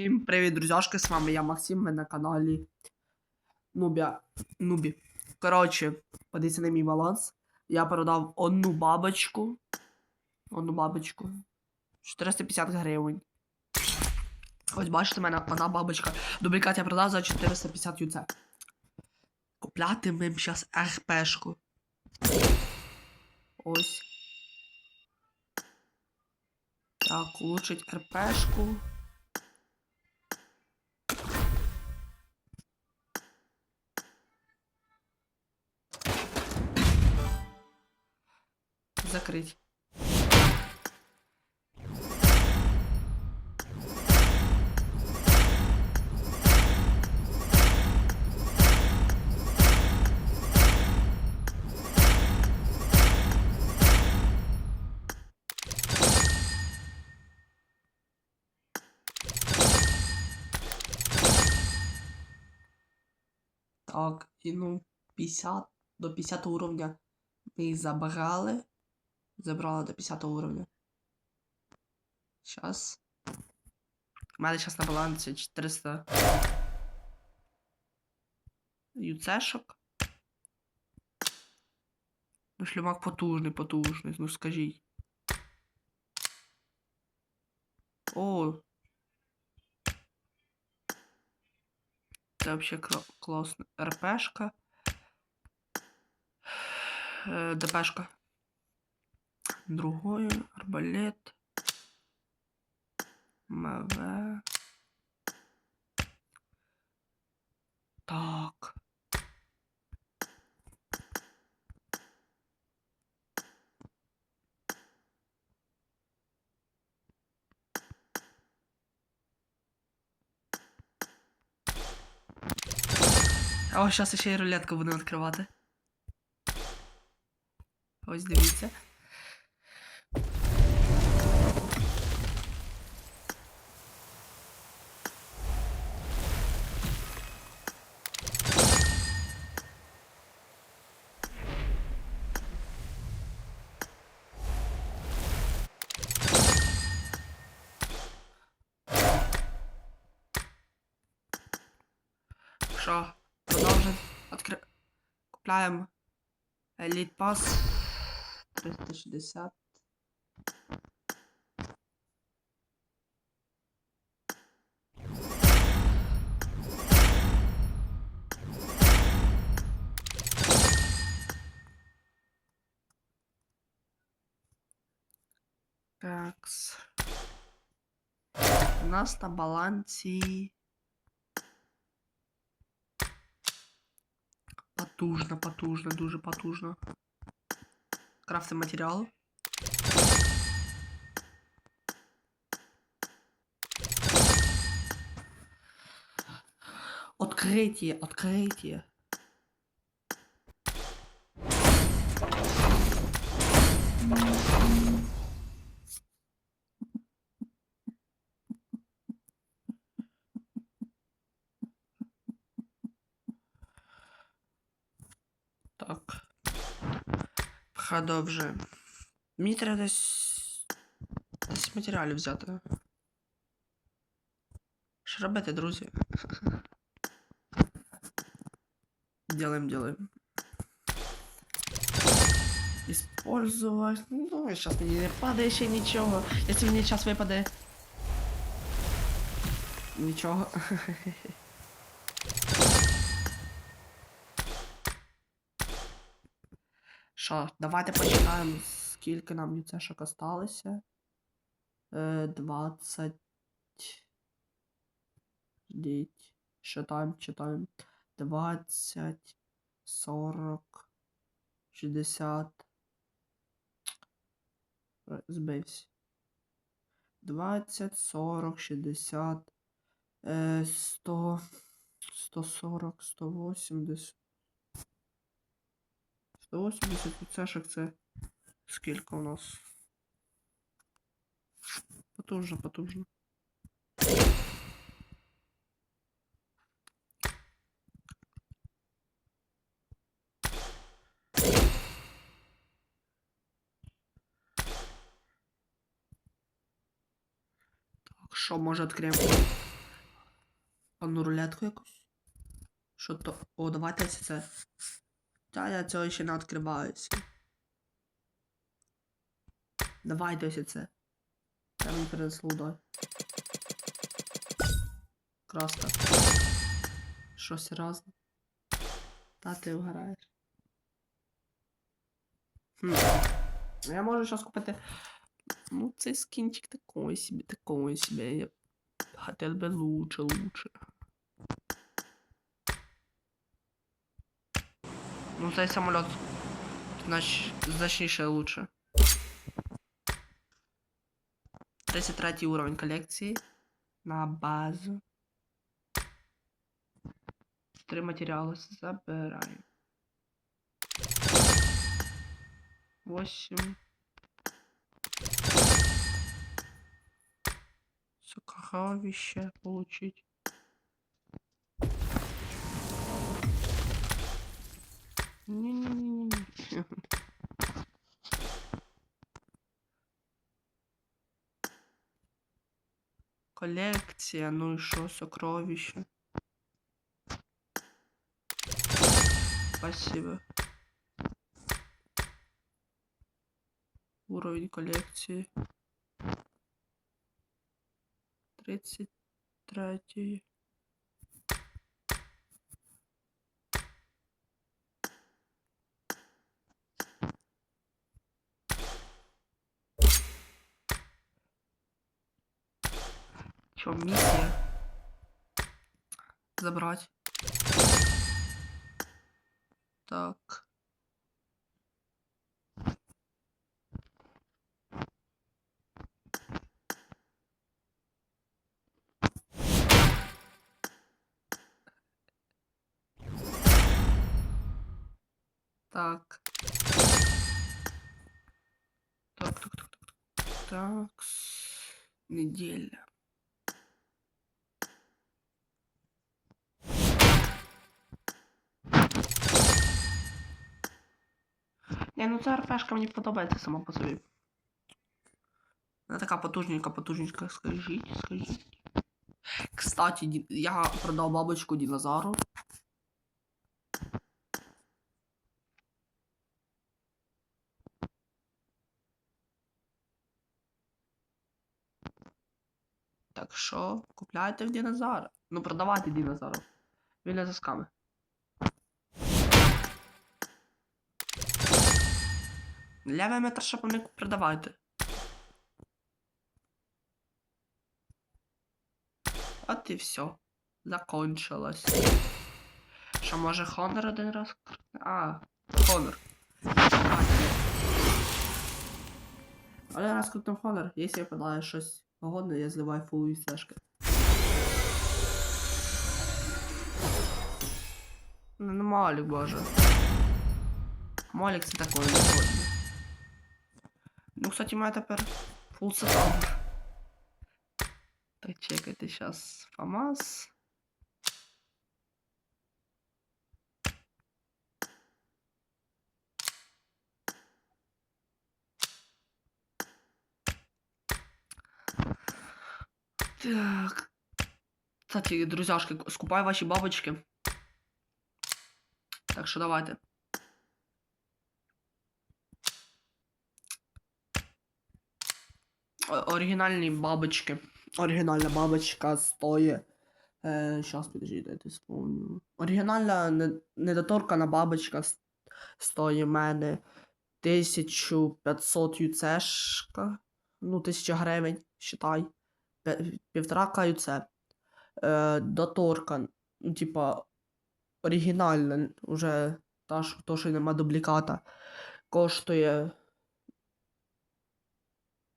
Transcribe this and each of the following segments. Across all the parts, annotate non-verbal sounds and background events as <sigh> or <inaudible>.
Всім привіт, друзяшки, з вами я Максим, ми на каналі Нубя. Нубі. Коротше, подивіться на мій баланс. Я продав одну бабочку. Одну бабочку. 450 гривень. Ось бачите, в мене одна бабочка. Дублікат я продав за 450 юце. Купляти ми зараз РПшку. Ось. Так, улучшить РПшку. Закрыть. Так, і ну 50 до 50 уровня ми забрали. Забрала до 50 уровня. Сейчас. У мене зараз на балансі 400 юцешок. Ну, шлемак потужний, потужний, ну скажіть. О! Це вообще кла- класно. РПшка. Е, ДПшка. Другой арбалет. МВ. Так. А ось зараз ще й рулетку будемо відкривати. Ось дивіться. Що? Продовжуємо. Откри... Купляємо Elite Pass 360. Такс. У нас на балансі Потужно, потужно, дуже потужно. Крафтим матеріал. Открытие, открытие. Продовжуємо. Мені треба десь. Десь матеріалів взяти. Що робити, друзі? Делаем, делаем. Использовать. Ну, сейчас мне не падає ще нічого. Якщо мені зараз випаде. Нічого. <laughs> Що, давайте почитаємо, скільки нам юцешок осталося. Е, 20. Ждіть. Читаємо, читаємо. 20, 40, 60. Е, Збився. 20, 40, 60, е, 100, 140, 180. 180 цешок це скільки у нас? Потужно, потужно. Так, що може відкриємо? А ну рулетку якусь. Що то. О, давайте це. Та я цього ще не відкриваюся. Давайте ось це. Я мені принесло дай. Краска. Щось разне. Та ти вгораєш. Хм. Я можу зараз купити. Ну, цей скінчик такой себе, такой себе. Я хотел бы лучше, лучше. Ну, цей самоліт знач... значніше лучше. 33 уровень колекції. На базу. Три матеріали забираємо. 8. Сокровище получить. Не-не-не-не. Коллекция, ну и шо, сокровище. Спасибо. Уровень коллекции. 33. Чё, миссия? Забрать. Так. Так. Так, так, так, так. Так. Неделя. Не, ну ця РПшка мені подобається сама по собі. Вона така потужненька, потужненька, скажіть, скажіть. Кстати, я продав бабочку динозавру. Так що, купляйте в динозавра. Ну, продавайте динозавру. Він не засками. Левий метр не продавайте. От і все. Закончилось. Що може Хонор один раз? А, Хонор. Але раз крутим Хонор, якщо випадає щось погодне, я зливаю фул стежки. Ну, ну Малік, боже. Малік це такое не Ну, кстати, мене тепер фул сезон. Так, чекайте сейчас ФАМАС. Так. Кстати, друзяшки, скупаю ваші бабочки. Так що давайте. Оригінальні бабочки. Оригінальна бабочка стоїть. Е, щас підожди, дайте сповню. Оригінальна не- недоторкана бабочка стоїть в мене 1500 юцешка. Ну, 1000 гривень, считай. Півтора к юце. Е, доторкан. Ну, типа, оригінальна, уже та, що, то, що нема дубліката. Коштує.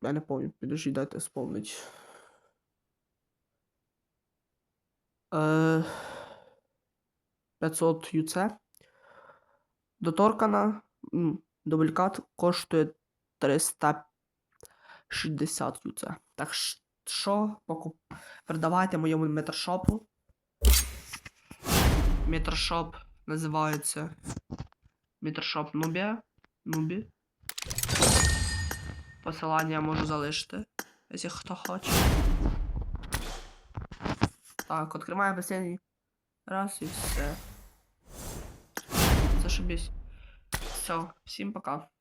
Я не пам'ятаю, підожди, дайте вспомнить. Е, 500 UC. Доторкана. м, Дублікат коштує 360 UC. Так що покуп... передавайте моєму метрошопу. Метрошоп називається Метрошоп Нубія. Нубі. Посилання я можу залишити, якщо хто хоче. Так, відкриваємо останній раз і все. Зашибісь. Все, всім пока.